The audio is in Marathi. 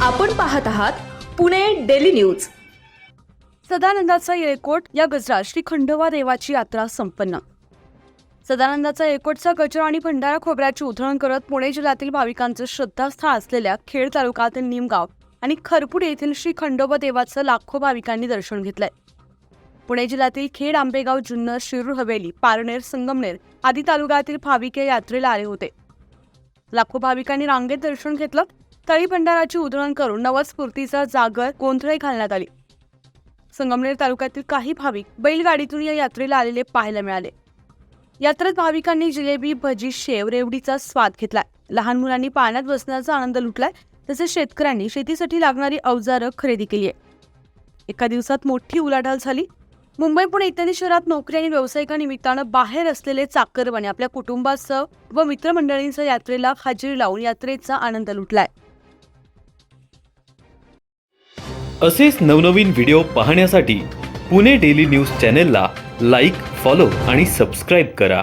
आपण पाहत आहात पुणे डेली न्यूज. सदानंदाचा येळकोट या गजरात श्री खंडोबा देवाची यात्रा संपन्न. सदानंदाचा येळकोटचा गजर आणि भंडारा खोबऱ्याची उधळण करत पुणे जिल्ह्यातील भाविकांचं श्रद्धास्थळ असलेल्या खेड तालुक्यातील निमगाव आणि खरपुड येथील श्री खंडोबा देवाचं लाखो भाविकांनी दर्शन घेतलंय. पुणे जिल्ह्यातील खेड आंबेगाव जुन्नर शिरूर हवेली पारनेर संगमनेर आदी तालुक्यातील भाविक या यात्रेला आले होते. लाखो भाविकांनी रांगेत दर्शन घेतलं तळी भंडाराची उधळण करून नवस्फूर्तीचा जागर गोंधळे घालण्यात आली. संगमनेर तालुक्यातील काही भाविक बैलगाडीतून या यात्रेला आलेले पाहायला मिळाले. यात्रेत भाविकांनी जिलेबी भजी शेव रेवडीचा स्वाद घेतलाय. लहान मुलांनी पाण्यात बसण्याचा आनंद लुटलाय तसेच शेतकऱ्यांनी शेतीसाठी लागणारी अवजारं खरेदी केली आहे. एका दिवसात मोठी उलाढाल झाली. मुंबई पुणे इत्यादी शहरात नोकरी आणि व्यावसायिकानिमित्तानं बाहेर असलेले चाकरवाणी आपल्या कुटुंबासह व मित्रमंडळींसह यात्रेला हजेरी लावून यात्रेचा आनंद लुटलाय. असेच नवनवीन व्हिडिओ पाहण्यासाठी पुणे डेली न्यूज चॅनेलला लाईक फॉलो आणि सबस्क्राईब करा.